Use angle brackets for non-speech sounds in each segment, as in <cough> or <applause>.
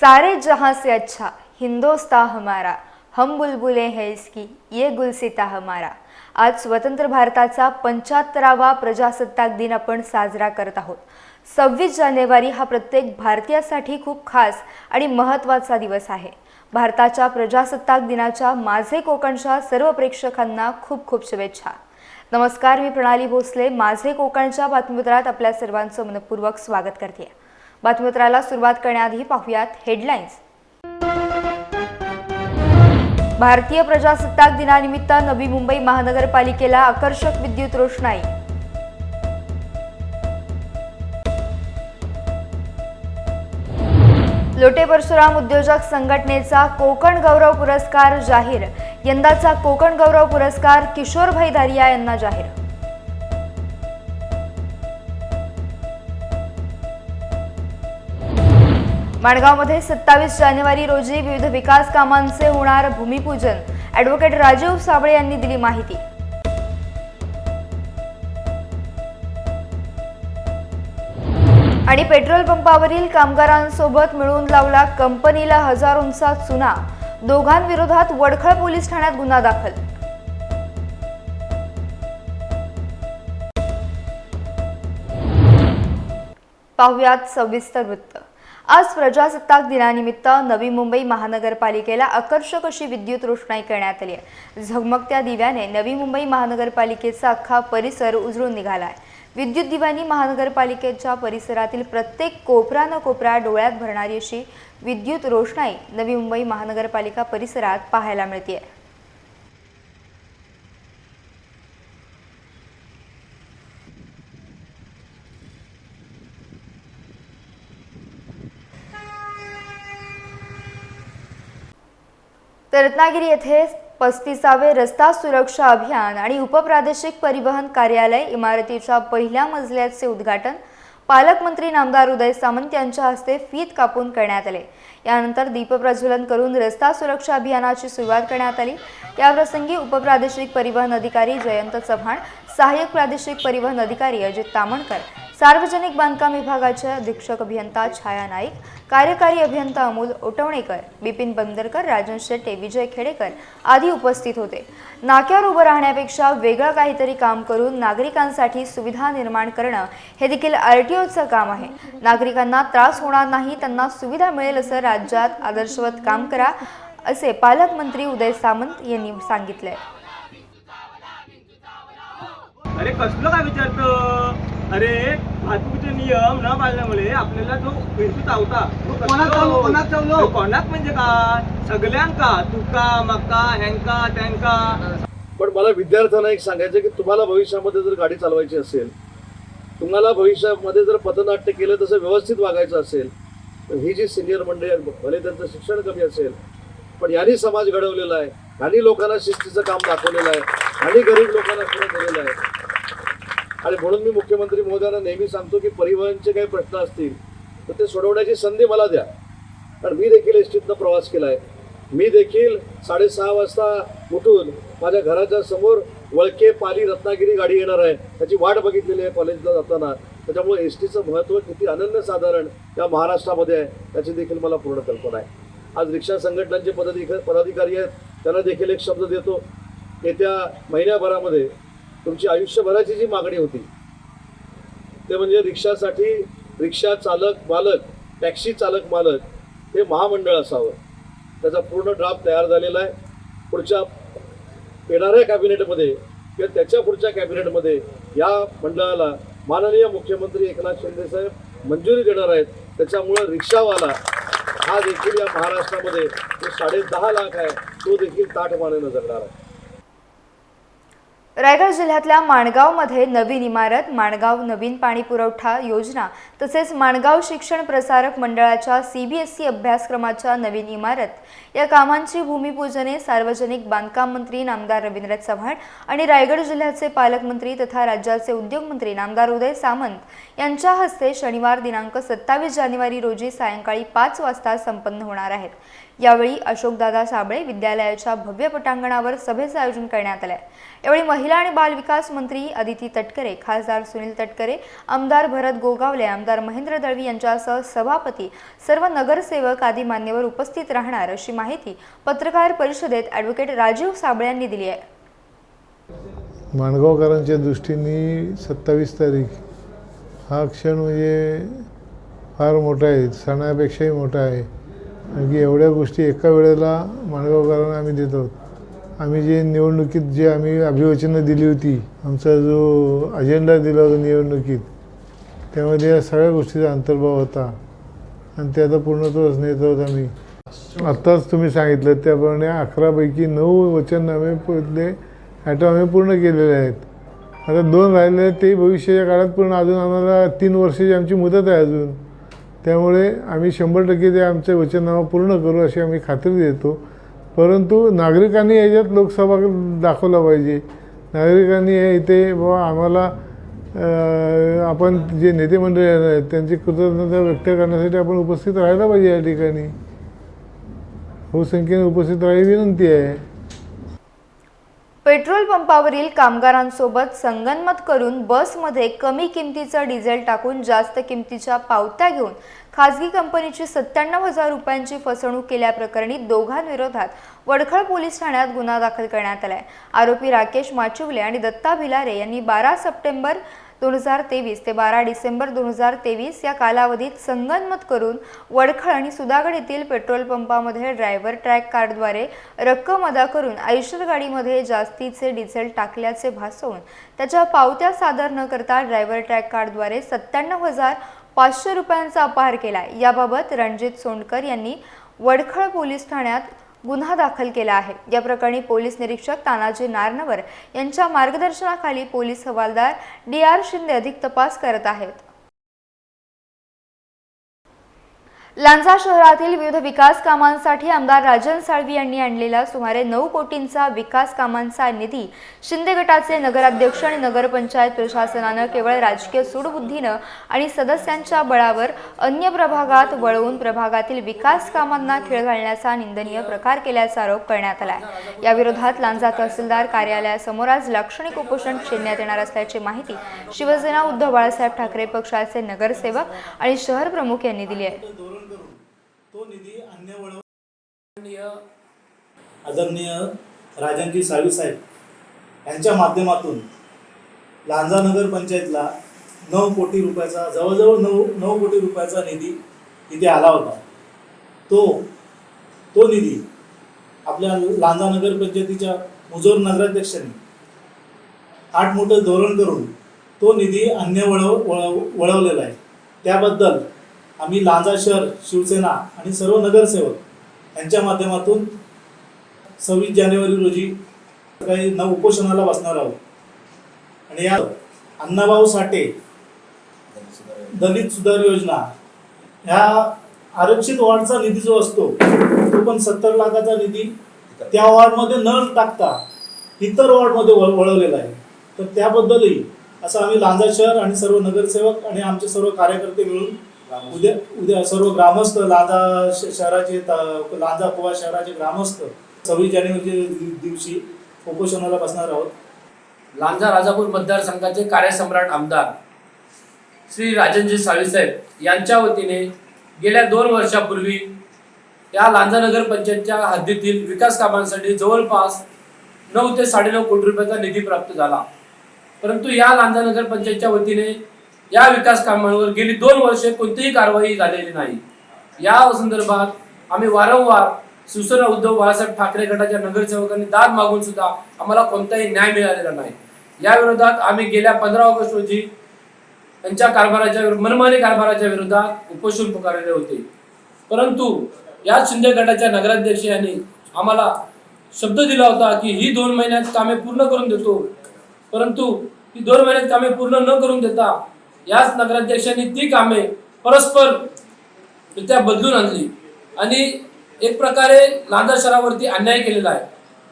सारे जहां से अच्छा हिंदोस्ता हमारा हम बुलबुले हैं इसकी ये गुलसिता हमारा। आज स्वतंत्र भारताचा पंच्याहत्तरावा प्रजासत्ताक दिन आपण साजरा करत आहोत. सव्वीस जानेवारी हा प्रत्येक भारतीयासाठी खूप खास आणि महत्त्वाचा दिवस आहे. भारताच्या प्रजासत्ताक दिनाच्या माझे कोकणच्या सर्व प्रेक्षकांना खूप खूप शुभेच्छा. नमस्कार मी प्रणाली भोसले. माझे कोकणच्या बातमीपत्रात आपल्या सर्वांचं मनपूर्वक स्वागत करते बातमीपत्राला सुरुवात करण्याआधी पाहूयात हेडलाईन्स भारतीय प्रजासत्ताक दिनानिमित्त नवी मुंबई महानगरपालिकेला आकर्षक विद्युत रोषणाई. लोटे परशुराम उद्योजक संघटनेचा कोकण गौरव पुरस्कार जाहीर. यंदाचा कोकण गौरव पुरस्कार किशोरभाई दारिया यांना जाहीर. माणगावमध्ये सत्तावीस जानेवारी रोजी विविध विकास कामांचे होणार भूमिपूजन. ॲडव्होकेट राजीव साबळे यांनी दिली माहिती. आणि पेट्रोल पंपावरील कामगारांसोबत मिळून लावला कंपनीला हजारोंचा चुना. दोघांविरोधात वडखळ पोलीस ठाण्यात गुन्हा दाखल. पाहुयात सविस्तर वृत्त. आज प्रजासत्ताक दिनानिमित्त नवी मुंबई महानगरपालिकेला आकर्षक अशी विद्युत रोषणाई करण्यात आली आहे. झगमगत्या दिव्याने नवी मुंबई महानगरपालिकेचा अख्खा परिसर उजळून निघाला आहे विद्युत दिव्यांनी महानगरपालिकेच्या परिसरातील प्रत्येक कोपरा न कोपरा डोळ्यात भरणारी अशी विद्युत रोषणाई नवी मुंबई महानगरपालिका परिसरात पाहायला मिळते आहे तर रत्नागिरी येथे पस्तीसावे रस्ता सुरक्षा अभियान आणि उपप्रादेशिक परिवहन कार्यालय इमारतीच्या पहिल्या मजल्याचे उद्घाटन पालकमंत्री नामदार उदय सामंत यांच्या हस्ते फीत कापून करण्यात आले. यानंतर दीपप्रज्वलन करून रस्ता सुरक्षा अभियानाची सुरुवात करण्यात आली. याप्रसंगी उपप्रादेशिक परिवहन अधिकारी जयंत चव्हाण सहाय्यक प्रादेशिक परिवहन अधिकारी अजित तामणकर सार्वजनिक बांधकाम विभागाचे अधीक्षक अभियंता छाया नाईक कार्यकारी अभियंता अमोल ओटवणेकर बिपिन बंदरकर राजन शेट्टे विजय खेडेकर आदी उपस्थित होते. नाक्यावर उभं राहण्यापेक्षा वेगळं काहीतरी काम करून नागरिकांसाठी सुविधा निर्माण करणं हे देखील आर टी ओचं काम आहे. नागरिकांना त्रास होणार नाही त्यांना सुविधा मिळेल असं राज्यात आदर्शवत काम करा असे पालकमंत्री उदय सामंत यांनी सांगितले अरे कसलं काय विचारतो अरे वाहतुकीचे नियम न पाळल्यामुळे आपल्याला जो भेटू चावता? कोणाक चावलो? कोणाक चावलो? तो कोणाक म्हणजे काय सगळ्यांका तुका मका ह्यांका त्यांका पण मला विद्यार्थ्यांना एक सांगायचं की तुम्हाला भविष्यामध्ये जर गाडी चालवायची असेल तुम्हाला भविष्यामध्ये जर पथनाट्य केलं तसं व्यवस्थित वागायचं असेल तर ही जी सिनियर मंडळी आहे भले त्यांचं शिक्षण कमी असेल पण यांनी समाज घडवलेला आहे यांनी लोकांना शिस्तीचं काम दाखवलेलं आहे आणि गरीब लोकांना पुढे केलेलं आहे आणि म्हणून मी मुख्यमंत्री महोदयांना नेहमी सांगतो की परिवहनचे काही प्रश्न असतील तर ते सोडवण्याची संधी मला द्या. कारण मी देखील एस टीतनं प्रवास केला आहे मी देखील साडेसहा वाजता उठून माझ्या घराच्या समोर वळके पाली रत्नागिरी गाडी येणार आहे. त्याची वाट बघितलेली आहे कॉलेजला जाताना. त्याच्यामुळे एस टीचं महत्त्व किती अनन्यसाधारण या महाराष्ट्रामध्ये आहे त्याची देखील मला पूर्ण कल्पना आहे. आज रिक्षा संघटनांचे पदाधिक पदाधिकारी आहेत त्यांना देखील एक शब्द देतो. येत्या महिन्याभरामध्ये तुमची आयुष्यभराची जी मागणी होती ते म्हणजे रिक्षासाठी रिक्षा चालक मालक टॅक्सी चालक मालक हे महामंडळ असावं. त्याचा पूर्ण ड्राफ्ट तयार झालेला आहे. पुढच्या येणाऱ्या कॅबिनेटमध्ये किंवा त्याच्या पुढच्या कॅबिनेटमध्ये या मंडळाला माननीय मुख्यमंत्री एकनाथ शिंदेसाहेब मंजुरी देणार आहेत. त्याच्यामुळं रिक्षावाला हा देखील या महाराष्ट्रामध्ये जो साडे दहा लाख आहे तो देखील ताठ मानेनं जगणार आहे. रायगड जिल्ह्यातल्या माणगावमध्ये नवीन इमारत माणगाव नवीन पाणी पुरवठा योजना तसेच माणगाव शिक्षण प्रसारक मंडळाच्या सी बी एस ई अभ्यासक्रमाच्या नवीन इमारत या कामांची भूमिपूजने सार्वजनिक बांधकाम मंत्री नामदार रवींद्र चव्हाण आणि रायगड जिल्ह्याचे पालकमंत्री तथा राज्याचे उद्योगमंत्री नामदार उदय सामंत यांच्या हस्ते शनिवार दिनांक सत्तावीस जानेवारी रोजी सायंकाळी पाच वाजता संपन्न होणार आहेत. यावेळी अशोकदादा साबळे विद्यालयाच्या भव्य पटांगणावर सभेचं आयोजन करण्यात आलं आहे यावेळी महिला आणि बालविकास मंत्री अदिती तटकरे खासदार सुनील तटकरे आमदार भरत गोगावले आमदार महेंद्र दळवी यांच्यासह सभापती सर्व नगरसेवक आदी मान्यवर उपस्थित राहणार अशी माहिती पत्रकार परिषदेत ॲडव्होकेट राजीव साबळे यांनी दिली आहे. माणगावकरांच्या दृष्टीने सत्तावीस तारीख हा क्षण म्हणजे फार मोठा आहे सणापेक्षाही मोठा आहे. कारण की एवढ्या गोष्टी एका वेळेला माणगावकरांना आम्ही देतो आम्ही जे निवडणुकीत जे आम्ही अभिवचनं दिली होती आमचा जो अजेंडा दिला होता निवडणुकीत त्यामध्ये या सगळ्या गोष्टीचा अंतर्भाव होता. आणि ते आता पूर्णत्वच नेत आहोत आम्ही. आत्ताच तुम्ही सांगितलं त्याप्रमाणे अकरापैकी नऊ वचननामे पहिले ॲटो आम्ही पूर्ण केलेले आहेत. आता दोन राहिले आहेत ते भविष्याच्या काळात पूर्ण अजून आम्हाला तीन वर्षाची आमची मुदत आहे अजून. त्यामुळे आम्ही शंभर टक्के ते आमचे वचननामा पूर्ण करू अशी आम्ही खात्री देतो. परंतु नागरिकांनी याच्यात लोकसभा दाखवला पाहिजे. नागरिकांनी हे इथे बाबा आम्हाला आपण जे नेते मंडळी आहेत त्यांची कृतज्ञता व्यक्त करण्यासाठी आपण उपस्थित राहायला पाहिजे या ठिकाणी. बहुसंख्येने उपस्थित राहायची विनंती आहे. पेट्रोल पंपावरील कामगारांसोबत संगनमत करून बसमध्ये कमी किमतीचं डिझेल टाकून जास्त किमतीच्या पावत्या घेऊन खासगी कंपनीची सत्त्याण्णव हजार रुपयांची फसवणूक केल्याप्रकरणी दोघांविरोधात वडखळ पोलीस ठाण्यात गुन्हा दाखल करण्यात आलाय. आरोपी राकेश माचिवले आणि दत्ता भिलारे यांनी बारा सप्टेंबर दोन हजार तेवीस ते बारा डिसेंबर दोन हजार तेवीस या कालावधीत संगनमत करून वडखळ आणि सुधागड येथील पेट्रोल पंपामध्ये ड्रायव्हर ट्रॅक कार्डद्वारे रक्कम अदा करून आयुष्यर गाडीमध्ये जास्तीचे डिझेल टाकल्याचे भासवून त्याच्या पावत्या सादर न करता ड्रायव्हर ट्रॅक कार्डद्वारे सत्त्याण्णव हजार पाचशे रुपयांचा अपहार केला. याबाबत रणजित सोंडकर यांनी वडखळ पोलीस ठाण्यात गुन्हा दाखल केला आहे. या प्रकरणी पोलीस निरीक्षक तानाजी नारनवर यांच्या मार्गदर्शनाखाली पोलीस हवालदार डी आर शिंदे अधिक तपास करत आहेत. लांजा शहरातील विविध विकास कामांसाठी आमदार राजन साळवी यांनी आणलेला सुमारे नऊ कोटींचा विकास कामांचा निधी शिंदे गटाचे नगराध्यक्ष आणि नगरपंचायत प्रशासनानं केवळ राजकीय सूडबुद्धीनं आणि सदस्यांच्या बळावर अन्य प्रभागात वळवून प्रभागातील विकास कामांना खेळ घालण्याचा निंदनीय प्रकार केल्याचा आरोप करण्यात आला आहे याविरोधात लांजा तहसीलदार कार्यालयासमोर आज लाक्षणिक उपोषण छेडण्यात येणार असल्याची माहिती शिवसेना उद्धव बाळासाहेब ठाकरे पक्षाचे नगरसेवक आणि शहर प्रमुख यांनी दिली आहे. निधी अन्य वळव आदरणीय राजांजी साळवी साहेब यांच्या माध्यमातून लांजा नगर पंचायतला नऊ कोटी रुपयाचा जवळजवळ नऊ नऊ कोटी रुपयाचा निधी इथे आला होता. तो तो निधी आपल्या लांजा नगर पंचायतीच्या मुजोर नगराध्यक्षांनी आठ मोठं धोरण करून तो निधी अन्य वळव वळव वळवलेला आहे. त्याबद्दल आम्ही लांजा शहर शिवसेना आणि सर्व नगरसेवक यांच्या माध्यमातून सव्वीस जानेवारी रोजी सकाळी नऊ उपोषणाला बसणार आहोत. आणि या अण्णाभाऊ साठे दलित सुधार योजना ह्या आरक्षित वॉर्डचा निधी जो असतो तो पण सत्तर लाखाचा निधी त्या वॉर्डमध्ये न टाकता इतर वॉर्डमध्ये वळ वळवलेला आहे. तर त्याबद्दलही असं आम्ही लांजा शहर आणि सर्व नगरसेवक आणि आमचे सर्व कार्यकर्ते मिळून उद्या उद्या सर्व ग्रामस्थ लादा श- शहराचे लादा पोवा शहराचे ग्रामस्थ सव्वीस जानेवारी दिवशी उपोषणाला बसणार आहोत. लांजा राजापूर मतदारसंघाचे कार्यसम्राट आमदार श्री राजनजी साळीसाहेब यांच्या वतीने गेल्या दोन वर्षापूर्वी या लांजा नगर पंचायतच्या हद्दीतील विकास कामांसाठी जवळपास नऊ ते साडेनऊ कोटी रुपयाचा निधी प्राप्त झाला. परंतु या लांजा नगर पंचायतच्या वतीने या विकास कामांवर गेली दोन वर्षे कोणतीही कारवाई झालेली नाही. या संदर्भात आम्ही वारंवार शिवसेना उद्धव बाळासाहेब ठाकरे गटाच्या नगरसेवकांनी दाद मागून सुद्धा आम्हाला कोणताही न्याय मिळालेला नाही. या विरोधात आम्ही गेल्या पंधरा ऑगस्ट रोजी त्यांच्या कारभाराच्या मनमानी कारभाराच्या विरोधात उपोषण पुकारले होते. परंतु या शिंदे गटाच्या नगराध्यक्ष यांनी आम्हाला शब्द दिला होता की ही दोन महिन्यात कामे पूर्ण करून देतो. परंतु ही दोन महिन्यात कामे पूर्ण न करून देता याच नगराध्यक्षांनी ती कामे परस्पर रित्या बदलून आणली. आणि एक प्रकारे लांजा शहरावरती अन्याय केलेला आहे.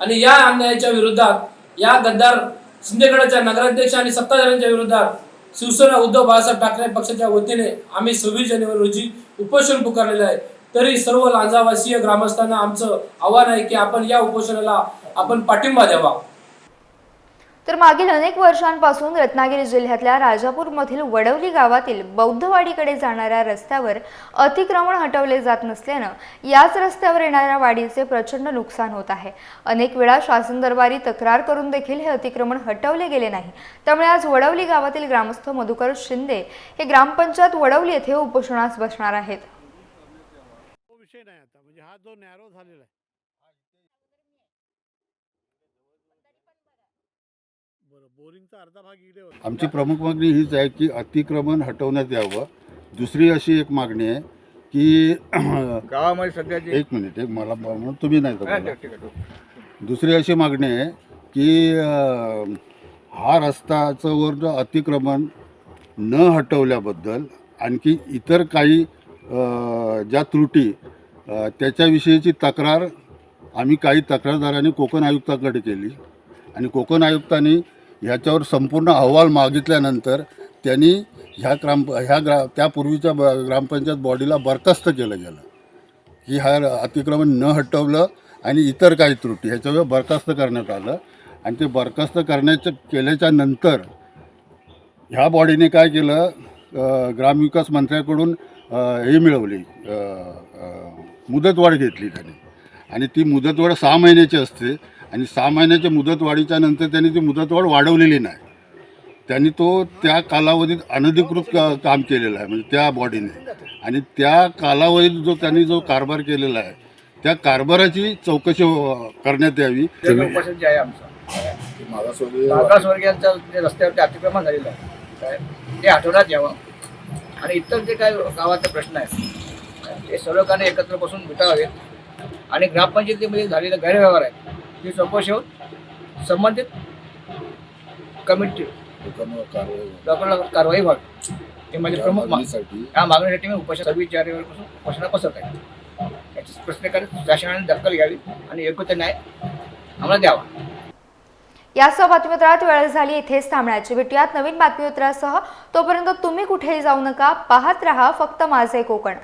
आणि या अन्यायाच्या विरोधात या गद्दार शिंदेगडाच्या नगराध्यक्ष आणि सत्ताधाऱ्यांच्या विरोधात शिवसेना उद्धव बाळासाहेब ठाकरे पक्षाच्या वतीने आम्ही सव्वीस जानेवारी रोजी उपोषण पुकारलेलं आहे. तरी सर्व लांजावासीय ग्रामस्थांना आमचं आव्हान आहे की आपण या उपोषणाला आपण पाठिंबा द्यावा. तर मागील अनेक वर्षांपासून रत्नागिरी जिल्ह्यातल्या राजापूरमधील वडवली गावातील बौद्धवाडीकडे जाणाऱ्या रस्त्यावर अतिक्रमण हटवले जात नसल्यानं याच रस्त्यावर येणाऱ्या वाडीचे प्रचंड नुकसान होत आहे. अनेक वेळा शासन दरबारी तक्रार करून देखील हे अतिक्रमण हटवले गेले नाही. त्यामुळे आज वडवली गावातील ग्रामस्थ मधुकर शिंदे हे ग्रामपंचायत वडवली येथे उपोषणास बसणार आहेत. विषय नाही आता. म्हणजे हा जो नॅरो झालेला आहे आमची प्रमुख मागणी हीच आहे की अतिक्रमण हटवण्यात यावं. दुसरी अशी एक मागणी आहे की <clears throat> गावामध्ये सध्या एक मिनिट एक मला म्हणून तुम्ही नाही का बोला. दुसरी अशी मागणी आहे की अं, हा रस्ताचं वर जो अतिक्रमण न हटवल्याबद्दल आणखी इतर काही अं, ज्या त्रुटी अं, त्याच्याविषयीची तक्रार आम्ही काही तक्रारदारांनी कोकण आयुक्ताकडे केली. आणि कोकण आयुक्तांनी ह्याच्यावर संपूर्ण अहवाल मागितल्यानंतर त्यांनी ह्या ग्राम ह्या ग्रा त्यापूर्वीच्या ब ग्रामपंचायत बॉडीला बरखास्त केलं गेलं. की हा अतिक्रमण न हटवलं आणि इतर काही त्रुटी ह्याच्यावर बरखास्त करण्यात आलं. आणि ते बरखास्त करण्याच्या केल्याच्यानंतर ह्या बॉडीने काय केलं? ग्रामविकास मंत्र्याकडून हे मिळवली. मुदतवाढ घेतली त्याने. आणि ती मुदतवाढ सहा महिन्याची असते. आणि सहा महिन्याच्या मुदतवाढीच्या नंतर त्यांनी ती मुदतवाढ वाढवलेली नाही. त्यांनी तो त्या कालावधीत अनधिकृत का काम केलेलं आहे म्हणजे त्या बॉडीने आणि त्या कालावधीत जो त्यांनी जो कारभार केलेला आहे त्या कारभाराची चौकशी करण्यात यावी. जे आहे आमचा. जे रस्त्यावरती अतिक्रमण झालेलं आहे. काय, ते हटवण्यात यावं. आणि इतर जे काही गावाचा प्रश्न आहे ते सर्व एकत्र बसून मिटावेत आणि ग्रामपंचायतीमध्ये झालेले गैरव्यवहार आहेत ते चौकशी होऊन संबंधित कमिटी लोकांना कारवाई व्हावी. हे माझी प्रमुख मागणी या मागणीसाठी मी उपोषण सव्वीस जानेवारीपासून उपोषणा बसत आहे. याची प्रश्नकारी शासनाने दखल घ्यावी आणि योग्य ते न्याय आम्हाला द्यावा. यासह बातमीपत्रात वेळ झाली इथेच थांबण्याची. भेटूयात नवीन बातमीपत्रासह. तोपर्यंत तुम्ही कुठेही जाऊ नका पाहत रहा फक्त माझे कोकण.